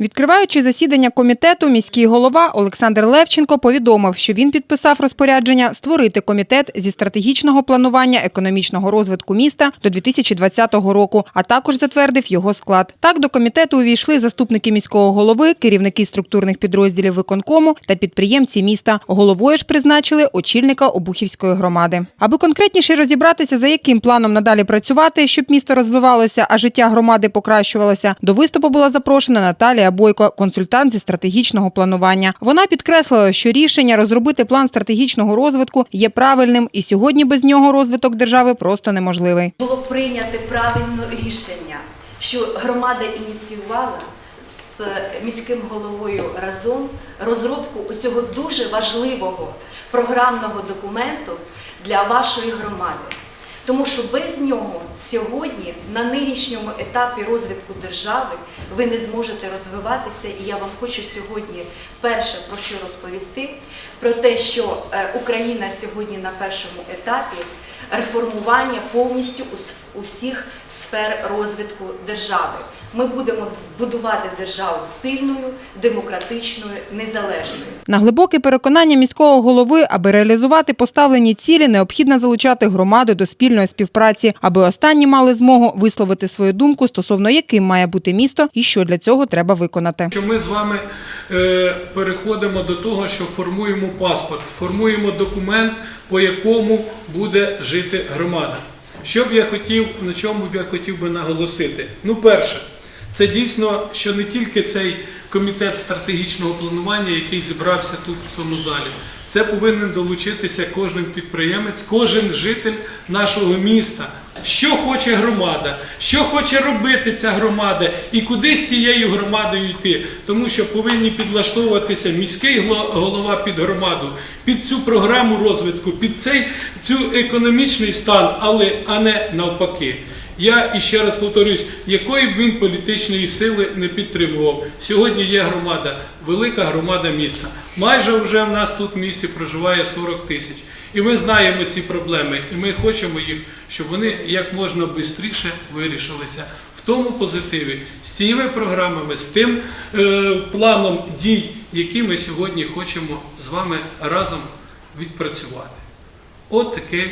Відкриваючи засідання комітету, міський голова Олександр Левченко повідомив, що він підписав розпорядження створити комітет зі стратегічного планування економічного розвитку міста до 2020 року, а також затвердив його склад. Так до комітету увійшли заступники міського голови, керівники структурних підрозділів виконкому та підприємці міста. Головою ж призначили очільника Обухівської громади. Аби конкретніше розібратися, за яким планом надалі працювати, щоб місто розвивалося, а життя громади покращувалося, до виступу була запрошена Наталія Бойко, консультант зі стратегічного планування. Вона підкреслила, що рішення розробити план стратегічного розвитку є правильним, і сьогодні без нього розвиток держави просто неможливий. було прийнято правильне рішення, що громада ініціювала з міським головою разом розробку цього дуже важливого програмного документу для вашої громади. Тому що без нього сьогодні на нинішньому етапі розвитку держави ви не зможете розвиватися. І я вам хочу сьогодні перше про що розповісти: про те, що е, Україна сьогодні на першому етапі реформування повністю у с- усіх сфер розвитку держави. Ми будемо будувати державу сильною, демократичною, незалежною. На глибоке переконання міського голови, аби реалізувати поставлені цілі, необхідно залучати громаду до спільної співпраці, аби останні мали змогу висловити свою думку стосовно яким має бути місто і що для цього треба виконати. Що ми з вами е, переходимо до того, що формуємо паспорт, формуємо документ, по якому буде жити громада. Що б я хотів, на чому б я хотів би наголосити? Ну, перше, це дійсно, що не тільки цей комітет стратегічного планування, який зібрався тут в цьому залі, це повинен долучитися кожен підприємець, кожен житель нашого міста. Що хоче громада, що хоче робити ця громада? І куди з цією громадою йти, тому що повинні підлаштовуватися міський голова під громаду, під цю програму розвитку, під цей цю економічний стан, але а не навпаки. Я іще раз повторюсь, якої б він політичної сили не підтримував. Сьогодні є громада, велика громада міста. Майже вже в нас тут в місті проживає 40 тисяч. І ми знаємо ці проблеми, і ми хочемо їх, щоб вони як можна швидше вирішилися в тому позитиві, з цими програмами, з тим е, планом дій, які ми сьогодні хочемо з вами разом відпрацювати. От такий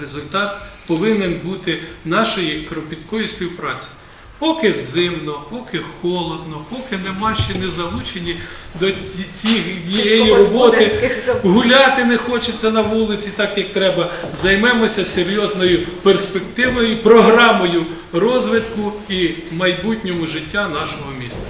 результат повинен бути нашої кропіткої співпраці. Поки зимно, поки холодно, поки нема ще не залучені до цієї роботи, гуляти не хочеться на вулиці, так як треба. Займемося серйозною перспективою, програмою розвитку і майбутньому життя нашого міста.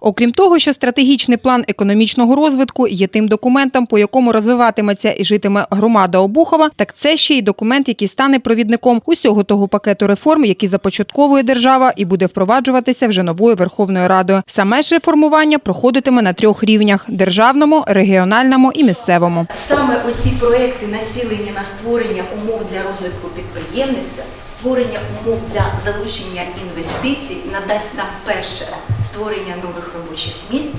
Окрім того, що стратегічний план економічного розвитку є тим документом, по якому розвиватиметься і житиме громада Обухова, так це ще й документ, який стане провідником усього того пакету реформ, які започатковує держава і буде впроваджуватися вже новою Верховною Радою. Саме ж реформування проходитиме на трьох рівнях: державному, регіональному і місцевому. Саме оці проекти націлені на створення умов для розвитку підприємництва, створення умов для залучення інвестицій надасть нам перше створення нових робочих місць,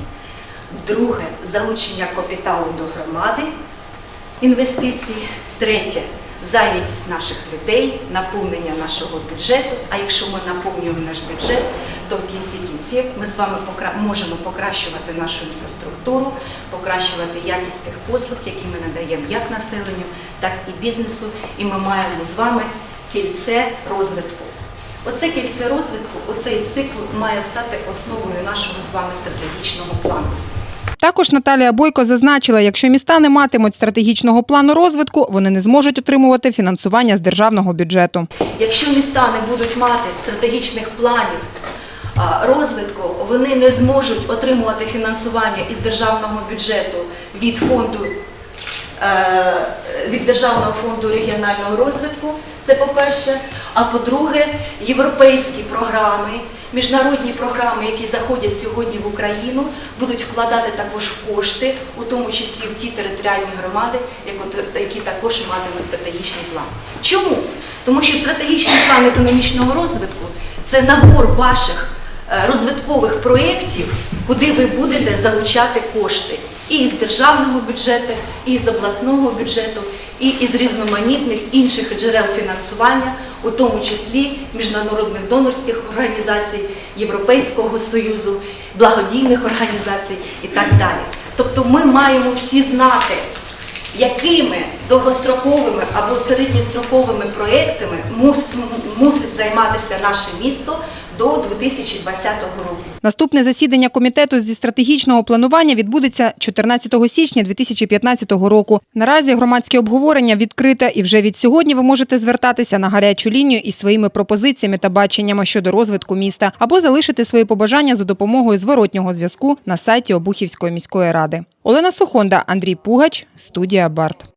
друге залучення капіталу до громади, інвестицій, третє зайнятість наших людей, наповнення нашого бюджету. А якщо ми наповнюємо наш бюджет, то в кінці кінців ми з вами покра- можемо покращувати нашу інфраструктуру, покращувати якість тих послуг, які ми надаємо як населенню, так і бізнесу. І ми маємо з вами кільце розвитку. Оце кільце розвитку, оцей цикл має стати основою нашого з вами стратегічного плану. Також Наталія Бойко зазначила, якщо міста не матимуть стратегічного плану розвитку, вони не зможуть отримувати фінансування з державного бюджету. Якщо міста не будуть мати стратегічних планів розвитку, вони не зможуть отримувати фінансування із державного бюджету від фонду від Державного фонду регіонального розвитку. Це по-перше. А по-друге, європейські програми, міжнародні програми, які заходять сьогодні в Україну, будуть вкладати також кошти, у тому числі в ті територіальні громади, які також матимуть стратегічний план. Чому? Тому що стратегічний план економічного розвитку це набор ваших е, розвиткових проєктів, куди ви будете залучати кошти і із державного бюджету, і з обласного бюджету, і із різноманітних інших джерел фінансування, у тому числі міжнародних донорських організацій, Європейського Союзу, благодійних організацій і так далі. Тобто ми маємо всі знати, якими довгостроковими або середньостроковими проектами мус- мусить займатися наше місто до 2020 року. Наступне засідання комітету зі стратегічного планування відбудеться 14 січня 2015 року. Наразі громадське обговорення відкрите, і вже від сьогодні ви можете звертатися на гарячу лінію із своїми пропозиціями та баченнями щодо розвитку міста або залишити свої побажання за допомогою зворотнього зв'язку на сайті Обухівської міської ради. Олена Сухонда, Андрій Пугач, студія Барт.